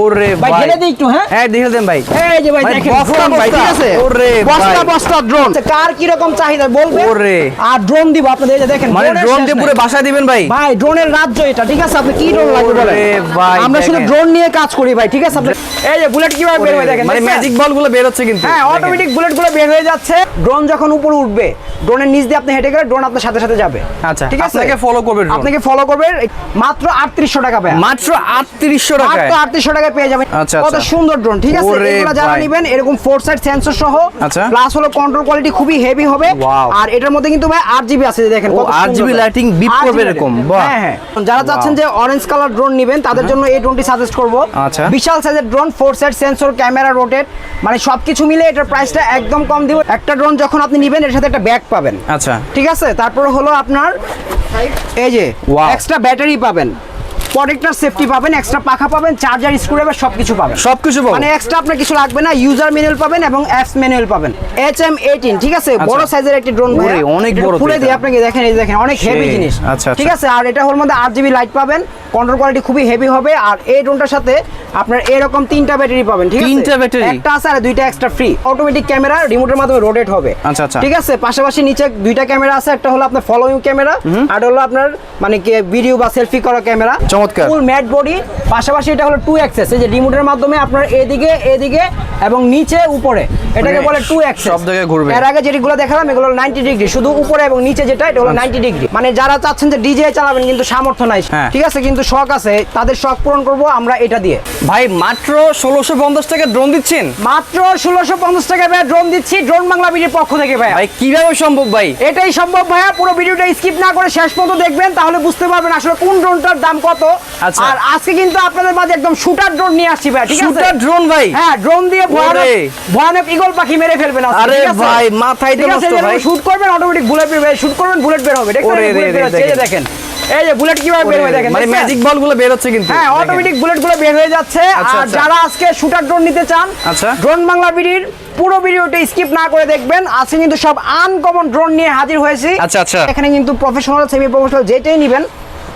ওরে ভাই ঢেলে দিই একটু হ্যাঁ? হ্যাঁ দেখে দেন ভাই। এই যে ভাই দেখেন বস্তা ড্রোন ভাই ঠিক আছে? ওরে বস্তা বস্তা ড্রোন কার কি রকম চাহিদা বলবে ওরে। আর ড্রোন দিব আপনাদের এই যে দেখেন মানে ড্রোন দিয়ে পুরো বাসায় দিবেন ভাই? ভাই ড্রোনের রাজ্য এটা ঠিক আছে? আপনি কি ড্রোন লাগবে বলেন? ভাই, আমরা শুধু ড্রোন নিয়ে কাজ করি ভাই ঠিক আছে? আপনি এই যে বুলেট কীভাবে বের হয়ে দেখেন মানে ম্যাজিক বলগুলো বের হচ্ছে কিন্তু হ্যাঁ অটোমেটিক বুলেটগুলো বের হয়ে যাচ্ছে। ড্রোন যখন উপরে উঠবে ড্রোনের নিচ দিয়ে আপনি হেঁটে গেলে ড্রোন আপনার সাথে সাথে যাবে। আচ্ছা, ঠিক আছে? আপনাকে follow করবে আপনাকে ফলো করবে মাত্র আটত্রিশশো টাকা ভাই। মাত্র আটত্রিশশো টাকায়? মাত্র আটত্রিশশো টাকায় পেয়ে যাবেন। আচ্ছা, কত আচ্ছা। সুন্দর ড্রোন ঠিক আছে? এগুলো যারা নেবেন এরকম ফোর সাইড সেন্সর সহ আচ্ছা। প্লাস হলো কন্ট্রোল কোয়ালিটি খুবই হেভি হবে। আর এটার মধ্যে কিন্তু ভাই আট জিবি আছে দেখেন ও, কত 8 GB সুন্দর। lighting beep 8 করবে এরকম, হ্যাঁ হ্যাঁ। যারা চাচ্ছেন যে অরেঞ্জ কালার ড্রোন নেবেন তাদের জন্য এই ড্রোনটি সাজেস্ট করব। আচ্ছা। বিশাল সাইজের drone four side sensor camera rotate মানে সবকিছু মিলে এটার প্রাইসটা একদম কম দিব। একটা ড্রোন যখন আপনি নেবেন এর সাথে একটা ব্যাগ পাবেন। আচ্ছা। ঠিক আছে? তারপর হলো আপনার এই যে এক্সট্রা ব্যাটারি পাবেন। প্রোটেক্টর সেফটি পাবেন এক্সট্রা পাখা পাবেন চার্জার স্ক্রুড্রাইভার সবকিছু পাবেন। সবকিছু পাবো মানে এক্সট্রা আপনার কিছু লাগবে না ইউজার ম্যানুয়াল পাবেন এবং অ্যাপস ম্যানুয়াল পাবেন। এইচ এম এইটিন ঠিক আছে? বড় সাইজের একটি ড্রোন ওরে, অনেক বড় খুলে। দিয়ে আপনাকে দেখেন এই দেখেন অনেক হেভি জিনিস। আচ্ছা, ঠিক আছে? আর এটা হল মধ্যে আট জিবি লাইট পাবেন। কন্ট্রোল কোয়ালিটি খুবই হেভি হবে। আর এই ড্রোনটার সাথে আপনার এরকম তিনটা ব্যাটারি পাবেন ঠিক আছে? তিনটা battery? একটা আছে আর দুইটা এক্সট্রা ফ্রি অটোমেটিক ক্যামেরা রিমোটের মাধ্যমে রোটেট হবে। আচ্ছা, আচ্ছা। ঠিক আছে? পাশাপাশি নিচে দুইটা ক্যামেরা আছে। একটা হলো আপনার ফলোইং ক্যামেরা আর হলো আপনার মানে কি ভিডিও বা সেলফি করা ক্যামেরা চমৎকার। ফুল ম্যাট বডি পাশাপাশি এটা হলো টু অ্যাক্সেস এই যে রিমোটের মাধ্যমে আপনার এদিকে এদিকে এবং নিচে উপরে। এটাকে মানে বলে টু অ্যাক্সেস সব জায়গায় ঘুরবে। এর আগে যেগুলো দেখালাম এগুলো নাইনটি ডিগ্রি শুধু উপরে এবং নিচে যেটা এটা হলো নাইনটি ডিগ্রি মানে যারা চাচ্ছেন যে ডিজে চালাবেন কিন্তু সামর্থ্য নাই। হ্যাঁ। ঠিক আছে কিন্তু শখ আছে তাদের শখ পূরণ করব আমরা এটা দিয়ে। ভাই মাত্র ষোলোশো পঞ্চাশ টাকা ড্রোন দিচ্ছেন? মাত্র ষোলোশো পঞ্চাশ টাকা ভাই ড্রোন দিচ্ছি ড্রোন বাংলা বিডির পক্ষ থেকে ভাই। ভাই কীভাবে সম্ভব ভাই? এটাই সম্ভব ভাইয়া পুরো ভিডিওটা স্কিপ না করে শেষ পর্যন্ত দেখবেন তাহলে বুঝতে পারবেন আসলে কোন ড্রোনটার দাম কত। আচ্ছা। আর আজকে কিন্তু আপনাদের মাঝে একদম শুটার ড্রোন নিয়ে আসছি ভাই ঠিক আছে? শুটার ড্রোন ভাই? হ্যাঁ ড্রোন দিয়ে ভয়ানক ভয়ানক ইগল পাখি মেরে ফেলবেন আরে ভাই, মাথায় তো নষ্ট ভাই। শুট করবেন অটোমেটিক বুলেট বের শুট করবেন বুলেট বের হবে এই যে দেখেন। এই যে বুলেট কীভাবে বের হয়ে দেখেন মানে ম্যাজিক বলগুলো বের হচ্ছে কিন্তু। হ্যাঁ অটোমেটিক বুলেটগুলো বের হয়ে যাচ্ছে। আচ্ছা, আর আচ্ছা। যারা আজকে শুটার ড্রোন নিতে চান আচ্ছা। ড্রোন বাংলা বিডির পুরো ভিডিওটা স্কিপ না করে দেখবেন। আজকে কিন্তু সব আনকমন ড্রোন নিয়ে হাজির হয়েছি। আচ্ছা, আচ্ছা। এখানে কিন্তু প্রফেশনাল সেমি প্রফেশনাল যেটাই নেবেন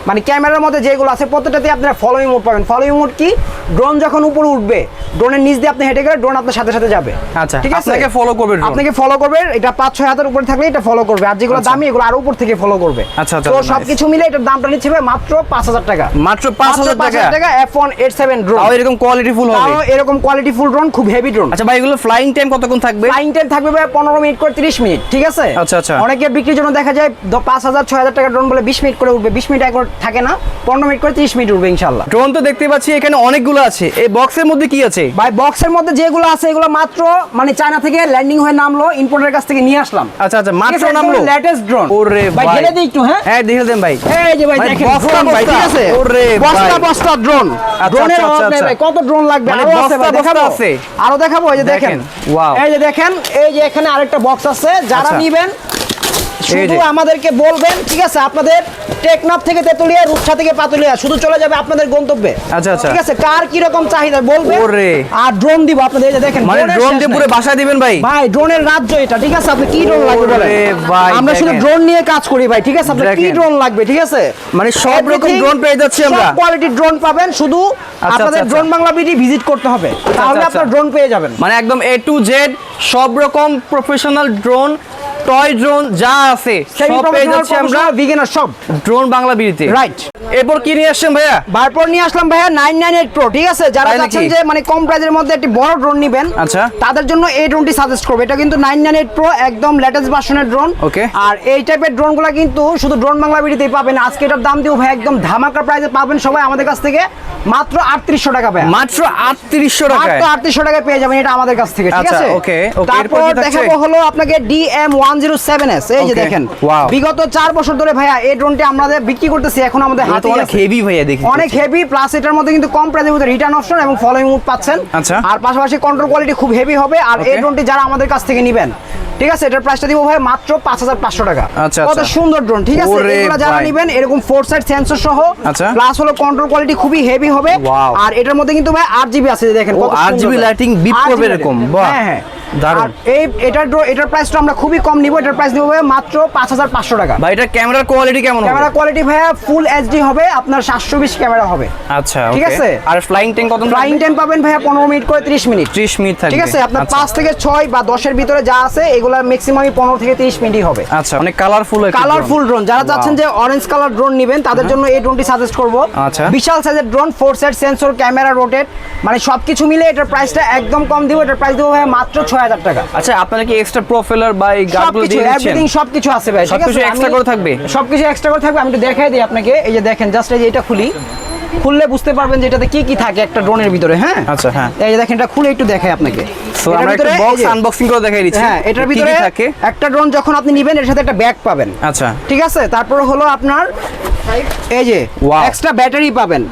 মানে ক্যামেরার মধ্যে যেগুলো আছে প্রত্যেকটাতে আপনারা ফলোইং মোড পাবেন। ফলোইং মোড কি? ড্রোন যখন উপরে উঠবে ড্রোনের নিচ দিয়ে আপনি হেঁটে গেলে ড্রোন আপনার সাথে সাথে যাবে। আচ্ছা, ঠিক আছে? আপনাকে follow করবে আপনাকে ফলো করবে এটা পাঁচ ছয় হাতের উপরে থাকলে এটা ফলো করবে। আর যেগুলো আচ্ছা। দামি এগুলো আরও উপর থেকে ফলো করবে। আচ্ছা, আচ্ছা, তো সবকিছু মিলে এটার দামটা নিচ্ছে মাত্র পাঁচ হাজার টাকা। মাত্র পাঁচ হাজার টাকা? টাকা F one eight seven drone তাও এরকম কোয়ালিটি ফুল হবে? তাও এরকম কোয়ালিটি ফুল ড্রোন খুব হেভি ড্রোন আচ্ছা ভাই এগুলো ফ্লাইং টাইম কতক্ষণ থাকবে? ফ্লাইং টাইম থাকবে ভাই পনেরো মিনিট করে তিরিশ মিনিট ঠিক আছে? আচ্ছা, আচ্ছা। অনেকে বিক্রির জন্য দেখা যায় দ- পাঁচ হাজার ছয় হাজার টাকা ড্রোন বলে বিশ মিনিট করে উঠবে। বিশ মিনিট একবার থাকে না? পনেরো মিনিট করে তিরিশ মিনিট উঠবে ইনশাল্লাহ ড্রোন তো দেখতে পাচ্ছি এখানে অনেকগুলো আছে। এই বক্সের মধ্যে কি আছে? ভাই বক্সের মধ্যে যেগুলো আছে এগুলো মাত্র মানে চায়না থেকে ল্যান্ডিং হয়ে নামলো ইম্পোর্টের কাছ থেকে নিয়ে আসলাম। আচ্ছা আচ্ছা মাত্র নামলো? লেটেস্ট ড্রোন ওরে ভাই। ঢেলে দিই একটু হ্যাঁ? হ্যাঁ দেখে দেন ভাই। এই যে ভাই দেখেন বস্তা ভাই ঠিক আছে? ওরে বস্তা। বস্তা ড্রোন আচ্ছা, ড্রোনের আচ্ছা, অভাব নেই আচ্ছা। ভাই কত ড্রোন লাগবে? মানে আরও আছে ভাই দেখাবো? আছে। আরও দেখাবো এই যে দেখেন। wow। এই যে দেখেন এই যে এখানে আরেকটা বক্স আছে যারা আচ্ছা। নিবেন শুধু আমাদেরকে বলবেন ঠিক আছে? আপনাদের টেকনাফ থেকে তেতুলিয়া রূপসা থেকে পাতুলিয়া শুধু চলে যাবে আপনাদের গন্তব্যে। আচ্ছা, আচ্ছা। ঠিক আছে? কার কি রকম চাহিদা বলবে ওরে। আর ড্রোন দিব আপনাদের এই যে দেখেন মানে ড্রোন দিয়ে পুরো বাসায় দিবেন ভাই? ভাই ড্রোনের রাজ্য এটা ঠিক আছে? আপনি কি ড্রোন লাগবে বলেন? ভাই, আমরা শুধু ড্রোন নিয়ে কাজ করি ভাই ঠিক আছে? আপনার কি ড্রোন লাগবে ঠিক আছে? মানে সব রকম ড্রোন পেয়ে যাচ্ছি আমরা। সব কোয়ালিটির ড্রোন পাবেন শুধু আপনাদের আচ্ছা। ড্রোন বাংলা বিডি ভিজিট করতে হবে। তাহলে আচ্ছা, আপনার আচ্ছা। ড্রোন পেয়ে যাবেন। মানে একদম এ টু জেড সব রকম প্রফেশনাল ড্রোন টয় ড্রোন যা আছে সব পেয়ে যাচ্ছি আমরা। বিগিনার সব। ড্রোন বাংলা বিড়িতে। রাইট এরপর কি নিয়ে আসছেন ভাইয়া? তারপর নিয়ে আসলাম ভাইয়া নাইন নাইন এইট প্রো ঠিক আছে? যারা চাচ্ছেন যে মানে কম প্রাইজের মধ্যে একটি বড় ড্রোন নেবেন আচ্ছা। তাদের জন্য এই ড্রোনটি সাজেস্ট করবে। এটা কিন্তু নাইন নাইন এইট প্রো একদম লেটেস্ট ভার্সনের ড্রোন। Okay. আর এই টাইপের ড্রোনগুলো কিন্তু শুধু ড্রোন বাংলা বিডিতেই পাবেন। আজকে এটার দাম দিও ভাই একদম ধামাকা প্রাইজে পাবেন সবাই আমাদের কাছ থেকে। মাত্র আটত্রিশশো টাকা ভাই মাত্র আটত্রিশশো টাকা মাত্র আটত্রিশশো টাকায় পেয়ে যাবেন এটা আমাদের কাছ থেকে ঠিক আচ্ছা, আছে? okay, তারপর দেখাবো হলো আপনাকে DM one zero seven S এই যে দেখেন। বিগত চার বছর ধরে ভাইয়া এই ড্রোনটি আমাদের বিক্রি করতেছি এখন আমাদের হাতে অনেক হেভি ভাইয়া দেখি অনেক হেভি প্লাস এটার মধ্যে কিন্তু কম প্রাইসের মধ্যে রিটার্ন অপশন এবং ফলোইং মুড পাচ্ছেন। আচ্ছা। আর পাশাপাশি কন্ট্রোল কোয়ালিটি খুব হেভি হবে। আর এই ড্রোনটি যারা আমাদের কাছ থেকে নেবেন ঠিক আছে? এটার প্রাইসটা দিব ভাই মাত্র টাকা। আচ্ছা, কত আচ্ছা। সুন্দর ড্রোন ঠিক আছে? এগুলো যারা ভাই। নেবেন এরকম ফোর সাইড সেন্সর সহ আচ্ছা। প্লাস হলো কন্ট্রোল কোয়ালিটি খুবই হেভি হবে। আর এটার মধ্যে কিন্তু ভাই আট জিবি আছে যে দেখেন কত 8 সুন্দর GB ভাই। lighting beep 8 করবে এরকম, বাহ। হ্যাঁ হ্যাঁ। দারুণ। এই এটার এটার প্রাইসটা আমরা খুবই কম নিব এটার প্রাইস নিব মাত্র পাঁচ হাজার পাঁচশো টাকা। ভাই এটা ক্যামেরার কোয়ালিটি কেমন ক্যামেরা কোয়ালিটি ভাইয়া ফুল এইচডি হবে আপনার সাতশো বিশ ক্যামেরা হবে। আচ্ছা ঠিক আছে। আর ফ্লাইং টাইম কত ফ্লাইং টাইম পাবেন ভাইয়া পনেরো মিনিট করে তিরিশ মিনিট। 30 মিনিট থাকবে। ঠিক আছে? আপনার আচ্ছা। পাঁচ থেকে ছয় বা দশের ভিতরে যা আছে এগুলা ম্যাক্সিমামই পনেরো থেকে তিরিশ মিনিটই হবে। আচ্ছা অনেক কালারফুল কালারফুল ড্রোন যারা চাচ্ছেন যে অরেঞ্জ কালার ড্রোন নেবেন তাদের জন্য এই ড্রোনটি সাজেস্ট করব। আচ্ছা। বিশাল সাইজের drone four side sensor camera rotate মানে সবকিছু মিলে এটার প্রাইসটা একদম কম দিব এটার প্রাইস দেবো ভাই মাত্র ছয় হাজার টাকা। আচ্ছা আপনারা কি এক্সট্রা প্রোফাইলার বা এই গার্ডগুলো দিয়ে দিচ্ছেন? এভরিথিং সবকিছু আছে ভাই সবকিছু আমি- করে থাকবে? সবকিছু এক্সট্রা করে থাকবে আমি একটু দেখাই দিই আপনাকে। এই যে দেখেন জাস্ট এই যে এটা খুলি। খুললে বুঝতে পারবেন যে এটাতে কি কি থাকে একটা ড্রোনের ভিতরে হ্যাঁ? আচ্ছা, হ্যাঁ। এই যে দেখেন এটা খুলে একটু দেখাই আপনাকে। সো আমরা একটা বক্স আনবক্সিং করে দেখাই দিচ্ছি। হ্যাঁ এটার ভিতরে থাকে? একটা ড্রোন যখন আপনি নেবেন এর সাথে একটা ব্যাগ পাবেন। আচ্ছা। ঠিক আছে? তারপর হলো আপনার এই যে এক্সট্রা ব্যাটারি পাবেন।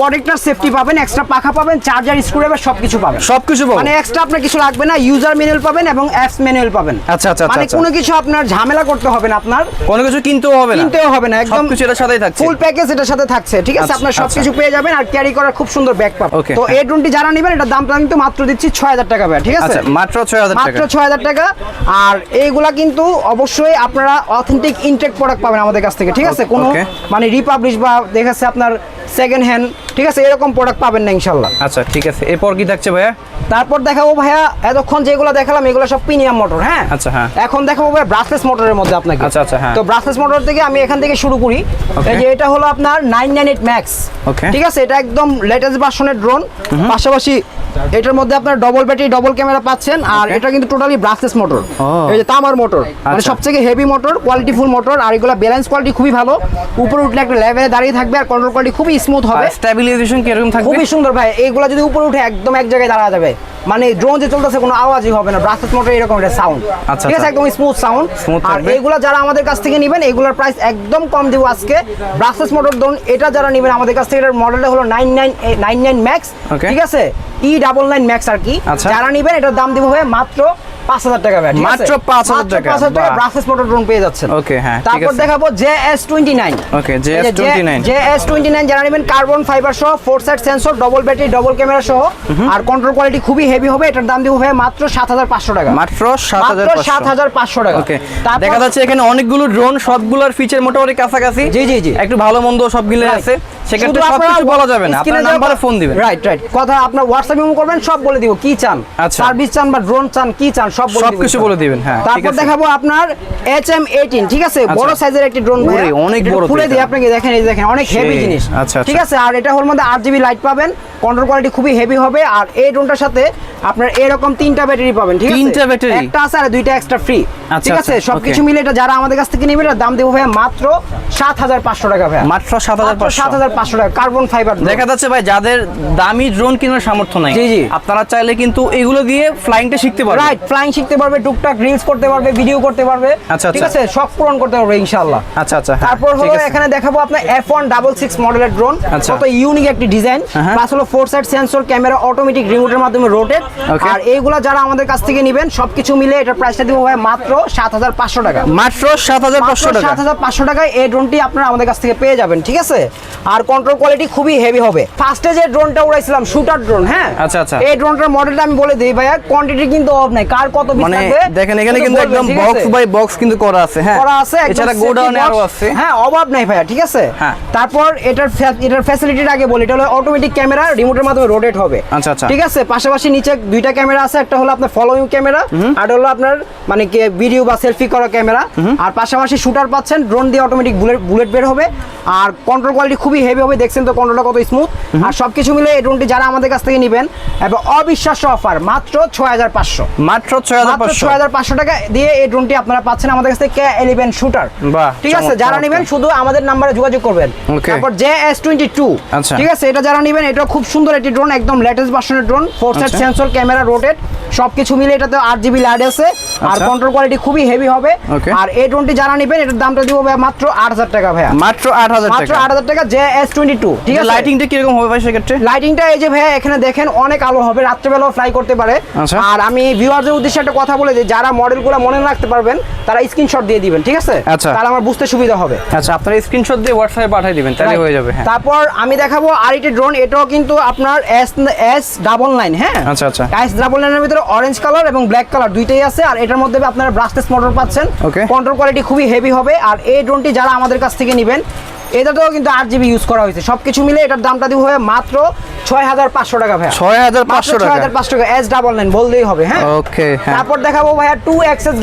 প্রোটেক্টর সেফটি পাবেন এক্সট্রা পাখা পাবেন চার্জার স্ক্রুড্রাইভার সবকিছু পাবেন। সবকিছু পাবেন? মানে এক্সট্রা আপনার কিছু লাগবে না ইউজার ম্যানুয়াল পাবেন এবং অ্যাপস ম্যানুয়াল পাবেন। আচ্ছা, আচ্ছা, মানে আচ্ছা। কোনো কিছু আপনার ঝামেলা করতে হবে না আপনার। কোনো কিছু কিনতেও হবে না। কিনতেও হবে না একদম সবকিছু এটার সাথেই থাকছে। ফুল প্যাকেজ এটার সাথে থাকছে ঠিক আছে? আচ্ছা, আপনার আচ্ছা। সবকিছু পেয়ে যাবেন আর ক্যারি করার খুব সুন্দর ব্যাগ পাবেন। তো হ্যাঁ। এই ড্রোনটি যারা নেবেন এটার দামটা কিন্তু মাত্র দিচ্ছি ছয় হাজার টাকা ভাই ঠিক আছে? মাত্র 6000 টাকা। মাত্র ছয় হাজার টাকা। আর এইগুলা কিন্তু অবশ্যই আপনারা অথেন্টিক ইনটেক প্রোডাক্ট পাবেন আমাদের কাছ থেকে ঠিক আছে? কোনো মানে রিপাবলিশ বা দেখাচ্ছে আপনার সেকেন্ড হ্যান্ড ঠিক আছে? এরকম প্রোডাক্ট পাবেন না ইনশাল্লাহ। আচ্ছা ঠিক আছে। এরপর কি থাকছে ভাইয়া? তারপর দেখাবো ভাইয়া এতক্ষণ যেগুলো দেখালাম এগুলো সব প্রিমিয়াম মোটর হ্যাঁ? আচ্ছা, হ্যাঁ। এখন দেখাবো ভাইয়া ব্রাসলেস মোটরের মধ্যে আপনাকে। আচ্ছা, আচ্ছা, হ্যাঁ। তো ব্রাসলেস মোটর থেকে আমি এখান থেকে শুরু করি। এই যে এটা হলো আপনার nine nine eight max Okay. ঠিক আছে? এটা একদম লেটেস্ট ভার্সনের ড্রোন পাশাপাশি এটার মধ্যে আপনার ডবল ব্যাটারি ডবল ক্যামেরা পাচ্ছেন। আর এটা কিন্তু টোটালি ব্রাসলেস মোটর. এই যে তামার মোটর মানে আচ্ছা। সবথেকে heavy motor quality full motor আর এগুলো ব্যালেন্স কোয়ালিটি খুবই ভালো। উপরে উঠলে একটা লেভেলে দাঁড়িয়ে থাকবে আর কন্ট্রোল কোয়ালিটি খুবই স্মুথ হবে। স্টেবিলাইজেশন কি এরকম থাকবে? খুবই সুন্দর ভাই। এইগুলো যদি উপরে উঠে একদম এক জায়গায় দাঁড়া যাবে। মানে ড্রোন যে চলতেছে কোনো আওয়াজই হবে না। ব্রাসলেস মোটর এরকম একটা সাউন্ড আচ্ছা, ঠিক আছে? আচ্ছা। একদম স্মুথ সাউন্ড আর। এইগুলো যারা আমাদের কাছ থেকে নেবেন এগুলোর প্রাইস একদম কম দিব আজকে। ব্রাসলেস মোটর ড্রোন এটা যারা নেবেন আমাদের কাছ থেকে এটার মডেলটা হলো nine nine nine nine max ঠিক আছে? ই ডাবল নাইন ম্যাক্স আর কি। আচ্ছা। যারা নেবেন এটার দাম দিব ভাই মাত্র পাঁচ হাজার টাকা মাত্র 5,000 মাত্র টাকা, 5,000 টাকা বাহ। ব্রাসলেস মোটর ড্রোন পেয়ে যাচ্ছেন। Okay, হ্যাঁ, তারপর দেখাবো J S twenty nine. JS29 J S twenty nine. যারা নেবেন কার্বন ফাইবার সহ four side sensor double battery double camera সহ। আর কন্ট্রোল কোয়ালিটি খুবই হেভি হবে এটার দাম দিব ভাই মাত্র সাত হাজার পাঁচশো টাকা। মাত্র মাত্র সাত হাজার পাঁচশো টাকা। ওকে দেখা যাচ্ছে এখানে অনেকগুলো ড্রোন সবগুলোর ফিচার মোটামুটি কাছাকাছি। জি, জি, জি। একটু ভালো মন্দ সব মিলে আছে। সেক্ষেত্রে সবকিছু বলা যাবে না। আপনার নাম্বারে ফোন দিবেন। রাইট রাইট কথা আপনার হোয়াটসঅ্যাপ ইমো করবেন সব বলে দিব। কি চান? আচ্ছা। সার্ভিস চান বা ড্রোন চান কি চান সব বলে দিব সবকিছু বলে দিবেন, হ্যাঁ, তারপর দেখাবো আপনার ঠিক আছে? আচ্ছা। বড় সাইজের একটি ড্রোন অনেক বড় দিয়ে আপনাকে দেখেন এই দেখেন অনেক হেভি জিনিস। আচ্ছা, ঠিক আচ্ছা। আছে? আর এটা হল মধ্যে জিবি লাইট পাবেন। কন্ট্রোল কোয়ালিটি খুবই হেভি হবে। আর এই ড্রোনটার সাথে আপনার এরকম তিনটা ব্যাটারি পাবেন ঠিক আছে? তিনটা battery? একটা আছে আর দুইটা এক্সট্রা ফ্রি আচ্ছা, ঠিক আছে? আচ্ছা, সবকিছু মিলে এটা যারা আমাদের কাছ থেকে নেবে এটার দাম দেবো ভাই মাত্র সাত হাজার পাঁচশো টাকা ভাই মাত্র সাত হাজার সাত পাঁচশো টাকা কার্বন ফাইবার দেখা যাচ্ছে ভাই যাদের দামি ড্রোন কেনার সামর্থ্য নাই জি, জি। আপনারা চাইলে কিন্তু এগুলো দিয়ে ফ্লাইংটা শিখতে পারবেন। রাইট ফ্লাইং শিখতে পারবে টুকটাক রিলস করতে পারবে ভিডিও করতে পারবে। আচ্ছা, ঠিক আচ্ছা। আছে? শখ পূরণ করতে পারবে ইনশাআল্লাহ। আচ্ছা আচ্ছা হ্যাঁ, তারপর হলো এখানে দেখাবো আপনার এফ ওয়ান ডাবল সিক্স মডেলের ড্রোন। কত ইউনিক একটি ডিজাইন হ্যাঁ। প্লাস হলো four side sensor camera automatic রিমোটের মাধ্যমে রোটেট আর এইগুলা যারা আমাদের কাছ থেকে নেবেন সবকিছু মিলে এটার প্রাইসটা দিব ভাই মাত্র সাত হাজার পাঁচশো টাকা। মাত্র সাত হাজার পাঁচশো টাকা। সাত হাজার পাঁচশো টাকায় এই ড্রোনটি আপনারা আমাদের কাছ থেকে পেয়ে যাবেন ঠিক আছে? আর কন্ট্রোল কোয়ালিটি খুবই হেভি হবে। ফার্স্টে যে ড্রোনটা উড়াইছিলাম শুটার ড্রোন হ্যাঁ? আচ্ছা, আচ্ছা। এই ড্রোনটার মডেলটা আমি বলে দিই ভাইয়া কোয়ান্টিটি কিন্তু অফ নাই। কার কত পিস মানে লাগবে দেখেন এখানে কিন্তু একদম বক্স বাই বক্স কিন্তু করা আছে হ্যাঁ? করা আছে এছাড়া গোডাউনে। আরও আছে। হ্যাঁ অভাব নাই ভাইয়া ঠিক আছে? হ্যাঁ। তারপর এটার এটার ফ্যাসিলিটির আগে বলি এটা হলো অটোমেটিক ক্যামেরা রিমোটের মাধ্যমে রোটেট হবে। আচ্ছা, আচ্ছা। ঠিক আছে? পাশাপাশি নিচে দুইটা ক্যামেরা আছে একটা হলো আপনার ফলোইং ক্যামেরা আর হলো আপনার মানে কি ভিডিও বা সেলফি করা ক্যামেরা আর পাশাপাশি শুটার পাচ্ছেন ড্রোন দিয়ে অটোমেটিক বুলেট বুলেট বের হবে। আর কন্ট্রোল কোয়ালিটি খুবই হেভি হবে দেখছেন তো কন্ট্রোলটা কত স্মুথ আর সবকিছু মিলে এই ড্রোনটি যারা আমাদের কাছ থেকে নেবেন এবং অবিশ্বাস্য অফার মাত্র ছয় হাজার পাঁচশো। মাত্র ছয় হাজার পাঁচশো। ছয় হাজার পাঁচশো টাকা দিয়ে এই ড্রোনটি আপনারা পাচ্ছেন আমাদের কাছ থেকে কে এলিভেন শুটার ঠিক আছে যারা নেবেন শুধু আমাদের নাম্বারে যোগাযোগ করবেন। তারপর জে এস টোয়েন্টি টু আচ্ছা। ঠিক আছে এটা যারা নেবেন এটা খুব সুন্দর একটি ড্রোন একদম লেটেস্ট ভার্সনের ড্রোন ফোর আচ্ছা। সেন্সর ক্যামেরা রোটেট সবকিছু মিলে এটাতে আট জিবি লাইট আছে। আর আচ্ছা। কন্ট্রোল কোয়ালিটি খুবই হেভি হবে। আর এই ড্রোনটি যারা নেবেন এটার দামটা দিব মাত্র আট হাজার টাকা ভাইয়া। মাত্র আট হাজার মাত্র আট হাজার টাকা জে এস টোয়েন্টি টু ঠিক আছে? লাইটিংটা কীরকম হবে ভাই সেক্ষেত্রে? লাইটিংটা এই যে ভাইয়া এখানে দেখেন অনেক আলো হবে রাত্রেবেলাও ফ্লাই করতে পারে। আচ্ছা। আর আমি ভিউয়ারদের উদ্দেশ্যে একটা কথা বলে দিই যারা মডেলগুলো মনে রাখতে পারবেন তারা স্ক্রিনশট দিয়ে দিবেন ঠিক আছে? আচ্ছা। তাহলে আমার বুঝতে সুবিধা হবে। আচ্ছা আপনারা স্ক্রিনশট দিয়ে হোয়াটসঅ্যাপে পাঠিয়ে দিবেন তাহলে হয়ে যাবে তারপর আমি দেখাবো ড্রোন এটাও কিন্তু আপনার এস এস ডাবল নাইন হ্যাঁ? আচ্ছা, আচ্ছা। আইস ডাবল নাইনের ভিতরে অরেঞ্জ কালার এবং ব্ল্যাক কালার দুইটাই আছে আর এটার মধ্যে আপনারা মোটর পাচ্ছেন। কন্ট্রোল কোয়ালিটি খুবই হেভি হবে আর এই ড্রোনটি যারা আমাদের কাছ থেকে নেবেন এটাতেও কিন্তু আট জিবি ইউজ করা হয়েছে। সবকিছু মিলে এটার দামটা দিব হবে মাত্র ছয় হাজার পাঁচশো টাকা ছয় হাজার পাঁচশো ছয় হাজার পাঁচশো টাকা। এস ডাবল নাইন বললেই হবে হ্যাঁ? ওকে হ্যাঁ। তারপর দেখাবো ভাইয়া টু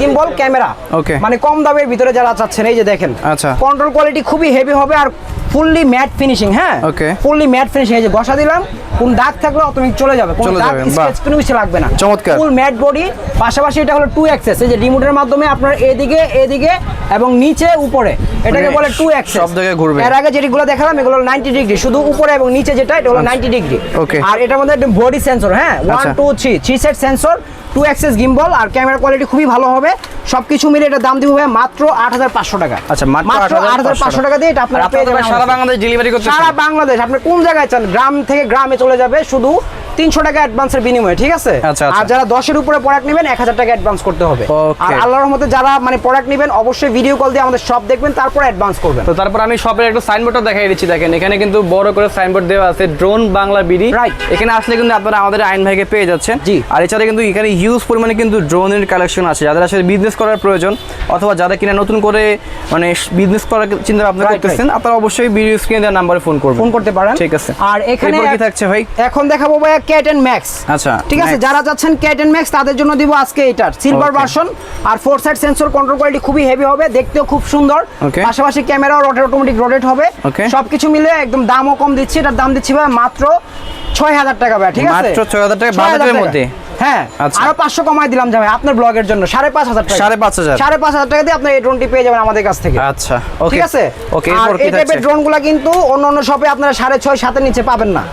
গিম্বল ক্যামেরা Okay. মানে কম দামের ভিতরে যারা চাচ্ছেন এই যে দেখেন। আচ্ছা। কন্ট্রোল কোয়ালিটি খুবই হেভি হবে আর ফুললি ম্যাট ফিনিশিং হ্যাঁ. ফুললি ম্যাট ফিনিশিং এই যে ঘষা দিলাম। কোন দাগ থাকলে অটোমেটিক চলে যাবে কোন দাগ স্কেচ কোনো কিছু লাগবে না। চমৎকার। ফুল ম্যাট বডি পাশাপাশি এটা হলো টু এক্সেস এই যে রিমোটের মাধ্যমে আপনার এদিকে এদিকে এবং নিচে উপরে। এটাকে মানে বলে টু এক্সেস সব জায়গায় ঘুরবে। এর আগে যেগুলো দেখালাম এগুলো 90 ডিগ্রি শুধু উপরে এবং নিচে যেটা এটা হলো 90 ডিগ্রি Okay. আর এটার মধ্যে একটা বডি সেন্সর হ্যাঁ? One. Two three three set sensor two axis gimbal আর ক্যামেরা কোয়ালিটি খুবই ভালো হবে। সবকিছু মিলে এটা দাম দিব হবে মাত্র আট হাজার পাঁচশো টাকা। আচ্ছা, মাত্র আট হাজার 8,500 পাঁচশো টাকা দিয়ে এটা আর আপনারা পেয়ে যাবেন সারা বাংলাদেশ ডেলিভারি করতে সারা বাংলাদেশ আপনি কোন জায়গায় চান গ্রাম থেকে গ্রামে চলে যাবে শুধু তিনশো টাকা অ্যাডভান্সের বিনিময়ে ঠিক আছে? আচ্ছা, আচ্ছা। আর যারা দশের উপরে প্রোডাক্ট নেবেন এক হাজার টাকা অ্যাডভান্স করতে হবে। আর আল্লাহর রহমতে যারা মানে প্রোডাক্ট নেবেন অবশ্যই ভিডিও কল দিয়ে আমাদের সব দেখবেন তারপর অ্যাডভান্স করবেন। তো তারপর আমি শপের একটু সাইনবোর্ডটা দেখাই দিচ্ছি দেখেন এখানে কিন্তু বড় করে সাইনবোর্ড দেওয়া আছে ড্রোন বাংলা বিডি। Right. এখানে আসলে কিন্তু আপনারা আমাদের আইন ভাইকে পেয়ে যাচ্ছেন। জি। আর এছাড়া কিন্তু এখানে হিউজ পরিমাণে কিন্তু ড্রোনের কালেকশন আছে যাদের আসলে বিজনেস করার প্রয়োজন অথবা যারা কিনা নতুন করে মানে বিজনেস করার চিন্তা ভাবনা করতেছেন আপনারা অবশ্যই ভিডিও স্ক্রিনে দেওয়ার নাম্বারে ফোন করবেন। ফোন করতে পারেন। ঠিক আছে। আর এখানে কি থাকছে ভাই? এখন দেখাবো ভাইয়া ক্যাট এন্ড ম্যাক্স আচ্ছা ঠিক আছে? যারা যাচ্ছেন ক্যাট এন্ড ম্যাক্স তাদের জন্য দিব আজকে এটার সিলভার ভার্সন আর four side sensor control quality খুবই হেভি হবে দেখতেও খুব সুন্দর। পাশাপাশি ক্যামেরাও রোটেট অটোমেটিক রোটেট হবে। সবকিছু মিলে একদম দামও কম দিচ্ছি এটার দাম দিচ্ছি ভাই মাত্র ছয় হাজার টাকা ভাই ঠিক আছে? মাত্র 6,000 টাকা বাজেটের। মধ্যে? হ্যাঁ আচ্ছা। আরও পাঁচশো কমাই দিলাম যাবে আপনার ব্লগের জন্য সাড়ে পাঁচ হাজার টাকা। 5,500 সাড়ে পাঁচ হাজার টাকা দিয়ে আপনি এই ড্রোনটি পেয়ে যাবেন আমাদের কাছ থেকে। আচ্ছা ঠিক আছে? ওকে আর এই টাইপের ড্রোনগুলো কিন্তু অন্য অন্য শপে আপনারা সাড়ে ছয় সাতের নিচে পাবেন না।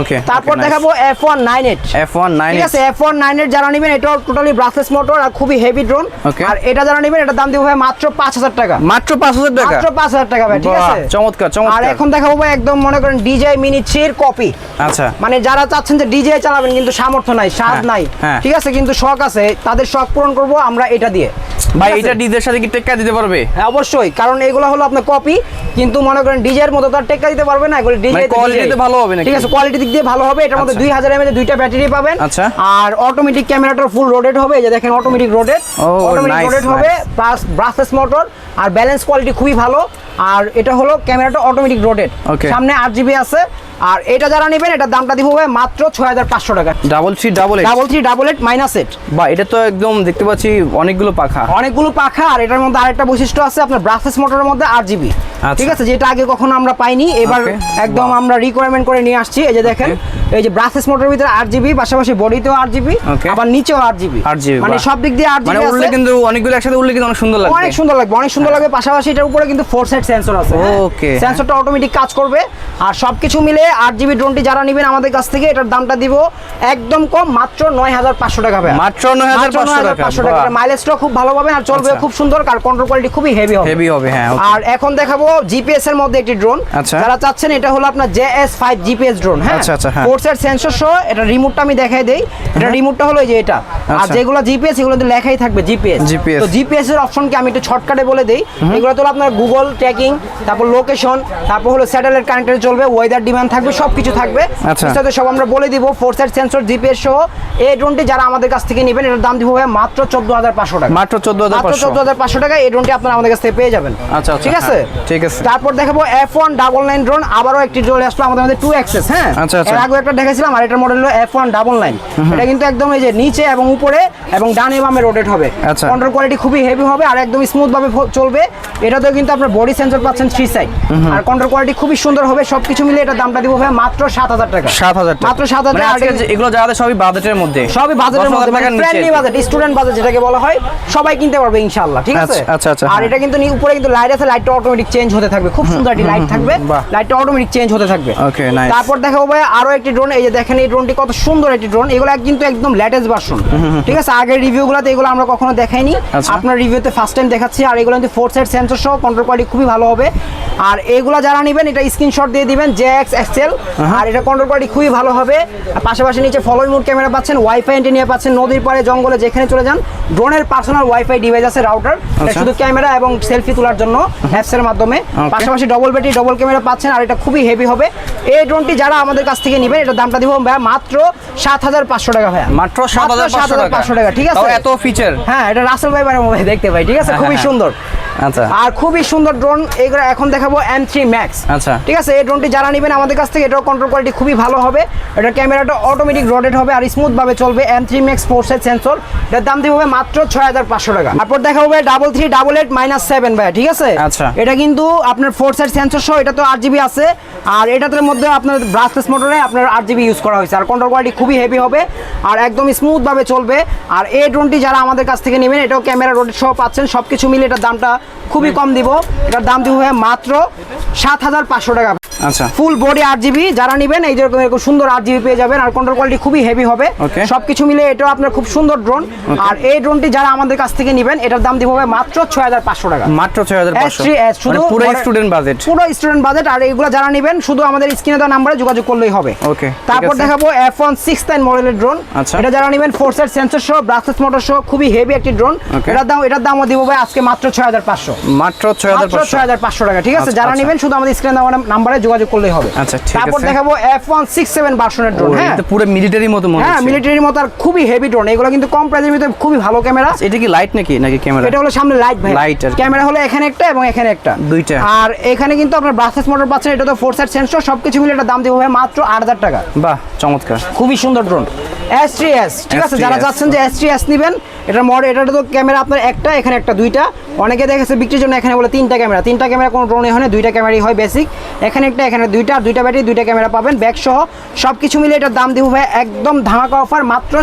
ওকে তারপর দেখাবো F one nine eight F1 ঠিক আছে এফ ওয়ান নাইন এইট যারা নেবেন এটাও টোটালি ব্রাসলেস মোটর আর খুবই হেভি ড্রোন আর এটা যারা নেবেন এটার দাম দিব ভাই মাত্র পাঁচ হাজার টাকা। মাত্র 5000 টাকা? মাত্র পাঁচ হাজার টাকা ভাই ঠিক আছে? চমৎকার আর এখন দেখাবো ভাই একদম মনে করেন ডিজে মিনি থ্রির কপি আচ্ছা। মানে যারা চাচ্ছেন যে ডিজে চালাবেন কিন্তু সামর্থ্য নাই স্বাদ হ্যাঁ, নাই। ঠিক আছে কিন্তু শখ আছে তাদের শখ পূরণ করব আমরা এটা দিয়ে। ভাই এটা ডিজের সাথে কি টেক্কা দিতে পারবে? হ্যাঁ অবশ্যই কারণ এগুলো হলো আপনার কপি কিন্তু মনে করেন ডিজের মতো তো টেক্কা দিতে পারবে না এগুলো ডিজে মানে quality তে ভালো হবে নাকি? ঠিক আছে কোয়ালিটি দিক দিয়ে ভালো হবে এটার মধ্যে আচ্ছা। দুই হাজার এমএল দুইটা ব্যাটারি পাবেন। আচ্ছা। আর অটোমেটিক ক্যামেরাটা ফুল রোটেট হবে এই যে দেখেন অটোমেটিক রোটেট অটোমেটিক রোটেট হবে প্লাস ব্রাসলেস মোটর আর ব্যালেন্স কোয়ালিটি খুবই ভালো। আর এটা হলো ক্যামেরাটা অটোমেটিক রোটেট সামনে আট জিবি আছে। আর এটা যারা নেবেন এটার দামটা দিব হবে মাত্র ছয় হাজার পাঁচশো টাকা। Double three double eight double three double eight minus eight বা এটা তো একদম দেখতে পাচ্ছি অনেকগুলো পাখা। অনেকগুলো পাখা আর এটার মধ্যে আরেকটা বৈশিষ্ট্য আছে আপনার ব্রাসলেস মোটরের মধ্যে আট জিবি আচ্ছা। ঠিক আছে যেটা আগে কখনো আমরা পাইনি এবার একদম আমরা রিকোয়ারমেন্ট করে নিয়ে আসছি এই যে দেখেন। এই যে ব্রাসলেস মোটরের ভিতরে আট জিবি পাশাপাশি বডিতেও আট জিবি আবার নিচেও আট জিবি 8GB, মানে সব দিক দিয়ে আট জিবি উঠলে কিন্তু অনেকগুলো একসাথে উঠলে কিন্তু অনেক সুন্দর লাগবে। অনেক সুন্দর লাগবে অনেক সুন্দর লাগবে। পাশাপাশি এটার উপরে কিন্তু ফোর সাইড সেন্সর আছে Okay. সেন্সরটা অটোমেটিক কাজ করবে। আর সবকিছু মিলে আট জিবি ড্রোনটি যারা নেবেন আমাদের কাছ থেকে এটার দামটা দিব একদম কম মাত্র নয় হাজার পাঁচশো টাকা ভাইয়া। মাত্র 9,500 টাকা, পাঁচশো টাকা বাহ। মাইলেজটাও খুব ভালো পাবেন আর চলবে আচ্ছা। খুব সুন্দর আর কন্ট্রোল কোয়ালিটি খুবই হেভি হবে। হেভি হবে হ্যাঁ আর এখন দেখাবো জিপিএস এর মধ্যে একটি ড্রোন আচ্ছা। যারা চাচ্ছেন এটা হলো আপনার J S five GPS drone হ্যাঁ। আচ্ছা, আচ্ছা, ফোর্সের সেন্সর সহ এটা রিমোটটা আমি দেখাই দেই। এটা রিমোটটা হলো এই যে এটা। আর আচ্ছা। যেগুলো জিপিএস এগুলো কিন্তু লেখাই থাকবে জিপিএস GPS তো জিপিএস এর অপশনকে আমি একটু শর্টকাটে বলে দেই। এগুলো তো আপনার গুগল ট্র্যাকিং তারপর লোকেশন তারপর হলো স্যাটেলাইট কানেক্টেড চলবে ওয়েদার ডিমান্ড থাকবে সব কিছু থাকবে। আচ্ছা। বিস্তারিত সব আমরা বলে দিব ফোর্সের সেন্সর জিপিএস সহ এই ড্রোনটি যারা আমাদের কাছ থেকে নেবেন এটার দাম দিব ভাইয়া মাত্র চোদ্দ হাজার পাঁচশো টাকা। মাত্র 14500 মাত্র চোদ্দ হাজার পাঁচশো টাকা এই ড্রোনটি আপনারা আমাদের কাছ থেকে পেয়ে যাবেন। আচ্ছা, আচ্ছা, ঠিক আছে? হ্যাঁ, ঠিক আছে। তারপর দেখাবো F one double nine drone আবারও একটি ড্রোন আসলো আমাদের মধ্যে টু এক্সেস হ্যাঁ? আচ্ছা, আচ্ছা। এর আগে একটা দেখাইছিলাম আর এটার মডেল হলো এফ ওয়ান ডাবল নাইন এটা কিন্তু একদম এই যে নিচে এবং উপরে এবং ডানে বামে রোটেট হবে। আচ্ছা। কন্ট্রোল কোয়ালিটি খুবই হেভি হবে আর একদম স্মুথ ভাবে চলবে। এটাতেও কিন্তু আপনার বডি সেন্সর পাচ্ছেন থ্রি সাইড আর কন্ট্রোল কোয়ালিটি খুবই সুন্দর হবে সবকিছু মিলে এটার দামটা দিব ভাই মাত্র সাত হাজার টাকা। 7000 টাকা। মাত্র 7,000 মানে টাকা। আজকে যে- এগুলো যাদের সবই বাজেটের মধ্যে। সবই বাজেটের মধ্যে ফ্রেন্ডলি বাজেট স্টুডেন্ট বাজেট যেটাকে বলা হয় সবাই কিনতে পারবে ইনশাআল্লাহ ঠিক আছে? আচ্ছা, আচ্ছা, আচ্ছা, আর হ্যাঁ। এটা কিন্তু উপরে কিন্তু লাইট আছে লাইটটা অটোমেটিক চেঞ্জ হতে থাকবে। খুব সুন্দর একটি লাইট থাকবে। লাইটটা অটোমেটিক চেঞ্জ হতে থাকবে। Okay, nice. তারপর দেখাবো ভাই আরও একটি ড্রোন এই যে দেখেন এই ড্রোনটি কত সুন্দর একটি ড্রোন এগুলো কিন্তু একদম লেটেস্ট ভার্সন ঠিক আছে? আগের রিভিউগুলোতে এগুলো আমরা কখনো দেখাইনি। আচ্ছা। আপনার রিভিউতে ফার্স্ট টাইম দেখাচ্ছি। আর এগুলো কিন্তু ফোর সাইড সেন্সর সহ কন্ট্রোল কোয়ালিটি খুবই ভালো হবে। আর এগুলো যারা নেবেন এটা স্ক্রিনশট দিয়ে দিবেন জে এক্স এক্সেল আর এটা কন্ট্রোল কোয়ালিটি খুবই ভালো হবে। আর পাশাপাশি নিচে ফলোইং মোড ক্যামেরা পাচ্ছেন ওয়াইফাই অ্যান্টেনিয়া পাচ্ছেন নদীর পাড়ে জঙ্গলে যেখানে চলে যান। ড্রোনের পার্সোনাল ওয়াইফাই ডিভাইস আছে রাউটার আচ্ছা। শুধু ক্যামেরা এবং সেলফি তোলার জন্য অ্যাপসের মাধ্যমে। পাশাপাশি ডবল ব্যাটারি ডবল ক্যামেরা পাচ্ছেন আর এটা খুবই হেভি হবে। এই ড্রোনটি যারা আমাদের কাছ থেকে নেবেন এটার দামটা দিব ভাইয়া মাত্র সাত হাজার পাঁচশো টাকা ভাইয়া। মাত্র সাত হাজার পাঁচশো টাকা। পাঁচশো টাকা ঠিক আছে? এত ফিচার হ্যাঁ এটা রাসেল ভাই মোবাইল দেখতে ভাই ঠিক আছে? খুবই সুন্দর। আচ্ছা। আর খুবই সুন্দর ড্রোন এগুলো এখন দেখাবো এম থ্রি ম্যাক্স আচ্ছা। ঠিক আছে এই ড্রোনটি যারা নেবেন আমাদের কাছ থেকে এটাও কন্ট্রোল কোয়ালিটি খুবই ভালো হবে। এটা ক্যামেরাটা অটোমেটিক রোটেট হবে আর স্মুথ ভাবে চলবে M three max four side sensor এটার দাম দিব হবে মাত্র ছয় হাজার পাঁচশো টাকা। তারপর দেখা হবে double three double eight minus seven ভাই ঠিক আছে? আচ্ছা। এটা কিন্তু আপনার ফোর সাইড সেন্সর সহ এটা তো আট জিবি আছে। আর এটাতে মধ্যে আপনার ব্রাসলেস মোটরে আপনার আট জিবি ইউজ করা হয়েছে। আর কন্ট্রোল কোয়ালিটি খুবই হেভি হবে আর একদম স্মুথ ভাবে চলবে। আর এই ড্রোনটি যারা আমাদের কাছ থেকে নেবেন এটাও ক্যামেরা রোটেট সহ পাচ্ছেন। সব কিছু মিলে এটার দামটা খুবই কম দিব। এটার দাম দিব মাত্র সাত হাজার পাঁচশো টাকা। আচ্ছা। ফুল বডি আট জিবি যারা নেবেন এই যেরকম এরকম সুন্দর আট জিবি পেয়ে যাবেন আর কন্ট্রোল কোয়ালিটি খুবই হেভি হবে। সবকিছু মিলে এটাও আপনার খুব সুন্দর ড্রোন আর এই ড্রোনটি যারা আমাদের কাছ থেকে নেবেন এটার দাম দিব হবে মাত্র ছয় হাজার পাঁচশো টাকা। মাত্র ছয় হাজার পাঁচশো S3S শুধু মানে পুরো স্টুডেন্ট বাজেট পুরো স্টুডেন্ট বাজেট আর এগুলো যারা নেবেন শুধু আমাদের স্ক্রিনে দেওয়া নাম্বারে যোগাযোগ করলেই হবে। ঠিক তারপর দেখাবো এফ ওয়ান সিক্স নাইন মডেলের ড্রোন। এটা যারা নেবেন ফোর সাইড সেন্সর সহ ব্রাসলেস মোটর সহ খুবই হেভি একটি ড্রোন এটার দাম এটার দামও দিব ভাই আজকে মাত্র ছয় হাজার পাঁচশো। মাত্র ছয় হাজার পাঁচশো। ছয় হাজার পাঁচশো টাকা ঠিক আছে? আচ্ছা, যারা আচ্ছা। নেবেন শুধু আমাদের স্ক্রিনে দেওয়া নাম্বারে যোগাযোগ করলেই হবে। আচ্ছা, ঠিক তারপর দেখাবো এফ ওয়ান সিক্স সেভেন ভার্সনের ড্রোন হ্যাঁ। পুরো মিলিটারি মতো মনে হ্যাঁ মিলিটারি মিলিটারির মতো আর খুবই হেভি ড্রোন এগুলো কিন্তু কম প্রাইসের ভিতরে খুবই ভালো ক্যামেরা এটা কি লাইট নাকি? নাকি ক্যামেরা এটা হলো সামনে লাইট ভাই। লাইট আর ক্যামেরা হলো এখানে একটা এবং এখানে একটা। দুইটা। আর এখানে কিন্তু আপনার ব্রাসলেস মোটর পাচ্ছেন এটা তো ফোর সাইড সেন্সর সবকিছু মিলে এটা দাম দেবো ভাই মাত্র আট হাজার টাকা। বাহ চমৎকার। খুবই সুন্দর ড্রোন এস ঠিক আছে? যারা S3S চাচ্ছেন যে এস এস নেবেন এটা মডেল এটা তো ক্যামেরা আপনার একটা এখানে একটা দুইটা। অনেকে দেখেছে বিক্রির জন্য এখানে বলে তিনটা ক্যামেরা। তিনটা ক্যামেরা কোনো ড্রোনে হয় না দুইটা ক্যামেরাই হয় বেসিক এখানে একটা এখানে দুইটা আর দুইটা ব্যাটারি দুইটা ক্যামেরা পাবেন। ব্যাগ সহ সব কিছু মিলে এটার দাম দিব ভাই একদম ধামাকা অফার মাত্র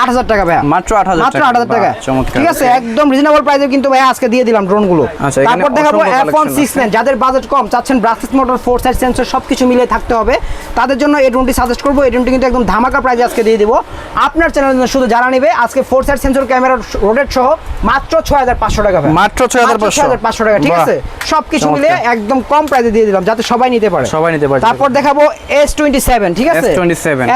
আট হাজার টাকা ভাইয়া। মাত্র 8,000 মাত্র আট হাজার টাকা। ঠিক আছে একদম রিজনেবল প্রাইসে কিন্তু ভাই আজকে দিয়ে দিলাম ড্রোনগুলো আচ্ছা, এখানে তারপর দেখাবো অসংখ্য এফ ওয়ান সিক্স নাইন যাদের বাজেট কম চাচ্ছেন brushless motor four side sensor সব কিছু মিলে থাকতে হবে। তাদের জন্য এই ড্রোনটি সাজেস্ট করব। এই ড্রোনটি কিন্তু একদম ধামাকা প্রাইজে আজকে দিয়ে দিব। আপনার চ্যানেলের জন্য শুধু যারা নেবে আজকে four side sensor camera rotate সহ মাত্র ছয় হাজার পাঁচশো টাকা ভাই। মাত্র 6,500 ছয় হাজার পাঁচশো টাকা ঠিক আছে? সব কিছু মিলে একদম কম প্রাইজে দিয়ে দিলাম যাতে সবাই নিতে পারে। সবাই নিতে পারে। তারপর দেখাবো এস টোয়েন্টি সেভেন ঠিক আছে?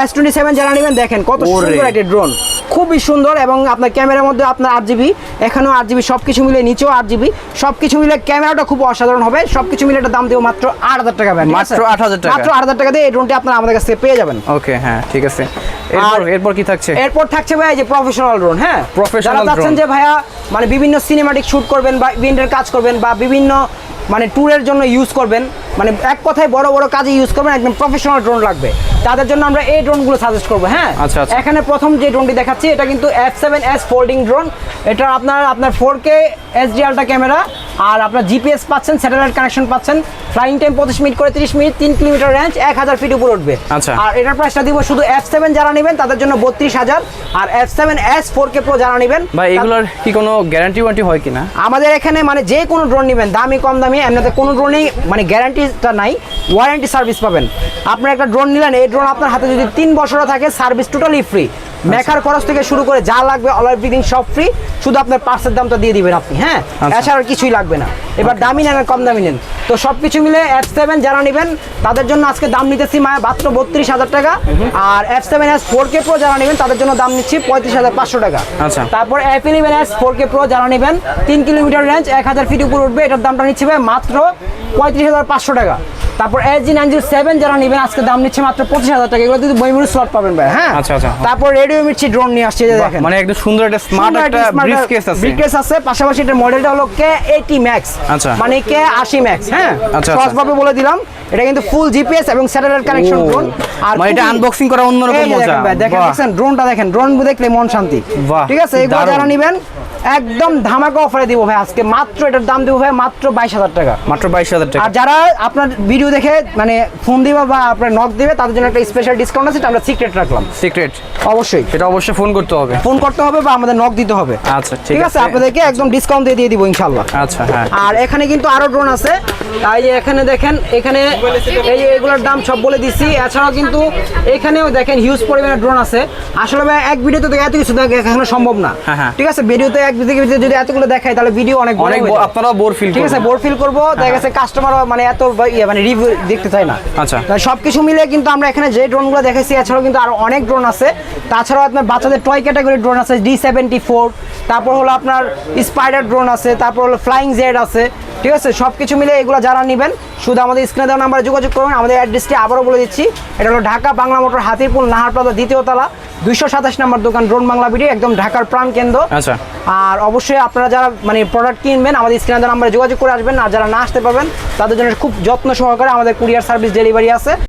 এস টোয়েন্টি সেভেন যারা নেবেন দেখেন কত। সুন্দর একটি ড্রোন খুবই সুন্দর এবং আপনার ক্যামেরার মধ্যে আপনার আট জিবি এখানেও আট জিবি সব কিছু মিলে নিচেও আট জিবি সব কিছু মিলে ক্যামেরাটা খুব অসাধারণ হবে। সব কিছু মিলে এটা দাম দেবো মাত্র আট হাজার টাকা? মাত্র 8,000 টাকা। মাত্র আট হাজার টাকা দিয়ে এই ড্রোনটি আপনারা আমাদের কাছ পেয়ে যাবেন। ওকে হ্যাঁ ঠিক আছে। এরপর এরপর কি থাকছে? এরপর থাকছে ভাই যে প্রফেশনাল ড্রোন হ্যাঁ? যারা চাচ্ছেন যে ভাইয়া মানে বিভিন্ন সিনেমাটিক শুট করবেন বা ইভেন্টের কাজ করবেন বা বিভিন্ন মানে ট্যুরের জন্য ইউজ করবেন। মানে এক কথায় বড় বড় কাজে ইউজ করবেন একদম প্রফেশনাল ড্রোন লাগবে। তাদের জন্য আমরা এই ড্রোনগুলো সাজেস্ট করব হ্যাঁ? আচ্ছা, আচ্ছা। এখানে প্রথম যে ড্রোনটি দেখাচ্ছি এটা কিন্তু F seven S folding drone এটা আপনার আপনার four K SD ultra camera আর আপনার জিপিএস পাচ্ছেন স্যাটেলাইট কানেকশন পাচ্ছেন ফ্লাইং টাইম পঁচিশ মিনিট করে তিরিশ মিনিট তিন কিলোমিটার রেঞ্জ এক হাজার ফিট উপর উঠবে। আচ্ছা। আর এটার প্রাইসটা দিব শুধু এফ সেভেন যারা নেবেন তাদের জন্য বত্রিশ হাজার। আর F seven S four K pro যারা নেবেন বা এগুলোর কি কোনো গ্যারান্টি ওয়ারেন্টি হয় কিনা? আমাদের এখানে মানে যে কোনো ড্রোন নেবেন দামি কম দামি এমনিতে কোনো ড্রোনেই মানে গ্যারান্টিটা নাই ওয়ারেন্টি সার্ভিস পাবেন। আপনার একটা ড্রোন নিলেন এই ড্রোন আপনার হাতে যদি তিন বছরও থাকে সার্ভিস টোটালি ফ্রি মেকার খরচ থেকে শুরু করে যা লাগবে অল এভরিথিং সব ফ্রি শুধু আপনার পার্সের দামটা দিয়ে দিবেন আপনি হ্যাঁ? আচ্ছা। এছাড়া আর কিছুই লাগবে না। এবার দামি নেন আর কম দামি নেন। তো সব কিছু মিলে এফ সেভেন যারা নেবেন তাদের জন্য আজকে দাম নিতেছি মায়া মাত্র বত্রিশ হাজার টাকা। আর F seven S four K pro যারা নেবেন তাদের জন্য দাম নিচ্ছি পঁয়ত্রিশ হাজার পাঁচশো টাকা। আচ্ছা। তারপর F eleven S four K pro যারা নেবেন তিন কিলোমিটার রেঞ্জ এক হাজার ফিট উপর উঠবে এটার দামটা নিচ্ছে মাত্র পঁয়ত্রিশ হাজার পাঁচশো টাকা। তারপর S G nine zero seven যারা নেবেন আজকে দাম নিচ্ছে মাত্র পঁচিশ হাজার টাকা। এগুলো কিন্তু বইমুড়ি স্লট পাবেন ভাই হ্যাঁ? আচ্ছা, আচ্ছা। তারপর রেডিও মির্চি ড্রোন নিয়ে আসছে দেখেন। মানে একদম সুন্দর একটা স্মার্ট একটা ব্রিফ কেস আছে। ব্রিফকেস আছে। পাশাপাশি এটার মডেলটা হলো কে এইটি ম্যাক্স আচ্ছা। মানে কে আশি ম্যাক্স হ্যাঁ? আচ্ছা, সহজভাবে বলে দিলাম। এটা কিন্তু ফুল জিপিএস এবং স্যাটেলাইট কানেকশন ড্রোন মানে এটা আনবক্সিং করা অন্যরকম মজা। দেখেন দেখেন দেখছেন? ড্রোনটা দেখেন ড্রোন দেখলে মন শান্তি। ঠিক আছে? এগুলো যারা নেবেন একদম ধামাকা অফারে দিব ভাই আজকে। মাত্র এটার দাম দিব ভাই মাত্র বাইশ হাজার টাকা। মাত্র বাইশ হাজার টাকা। আর যারা আপনার ভিডিও দেখে মানে ফোন দিবে বা আপনার নক দিবে তাদের জন্য একটা স্পেশাল ডিসকাউন্ট আছে আমরা সিক্রেট রাখলাম। সিক্রেট অবশ্যই। সেটা অবশ্যই ফোন করতে হবে। ফোন করতে হবে বা আমাদের নক দিতে হবে। আচ্ছা ঠিক আছে। আপনাদেরকে একদম ডিসকাউন্ট দিয়ে দিয়ে দিব ইনশাল্লাহ আচ্ছা হ্যাঁ। আর এখানে কিন্তু আরও ড্রোন আছে। তাই যে এখানে দেখেন এখানে এই এগুলোর দাম সব বলে দিছি এছাড়াও কিন্তু এখানেও দেখেন হিউজ পরিমাণে ড্রোন আছে। আসলে ভাই এক ভিডিওতে তো এত কিছু দেখানো সম্ভব না। হ্যাঁ, হ্যাঁ। ঠিক আছে? ভিডিওতে এক ভিতরে যদি এতগুলো দেখাই তাহলে ভিডিও অনেক অনেক হয়ে। আপনারাও বোর ফিল ঠিক আছে বোর ফিল করব। দেখা গেছে কাস্টমার মানে এত ইয়ে মানে রিভিউ দেখতে চায় না। আচ্ছা। মিলে কিন্তু আমরা এখানে যে ড্রোনগুলো এছাড়াও কিন্তু আরও অনেক ড্রোন আছে। তাছাড়াও আপনার বাচ্চাদের টয় ক্যাটাগরি ড্রোন আছে ডি সেভেন্টি ফোর তারপর হলো আপনার স্পাইডার ড্রোন আছে তারপর হলো ফ্লাইং জেড আছে। ঠিক আছে সব কিছু মিলে এগুলো যারা নেবেন শুধু আমাদের স্ক্রিনে দেওয়া নাম্বারে যোগাযোগ করবেন আমাদের অ্যাড্রেসটি আবারও বলে দিচ্ছি। এটা হলো ঢাকা বাংলা মোটর হাতিরপুল নাহার প্লাজা দ্বিতীয় তলা। দুইশো সাতাশ নম্বর দোকান ড্রোন বাংলা বিডি একদম ঢাকার প্রাণ কেন্দ্র। আচ্ছা। আর অবশ্যই আপনারা যারা মানে প্রোডাক্ট কিনবেন আমাদের স্ক্রিনে নাম্বারে যোগাযোগ করে আসবেন আর যারা না আসতে পারবেন তাদের জন্য খুব যত্ন সহকারে আমাদের কুরিয়ার সার্ভিস ডেলিভারি আছে।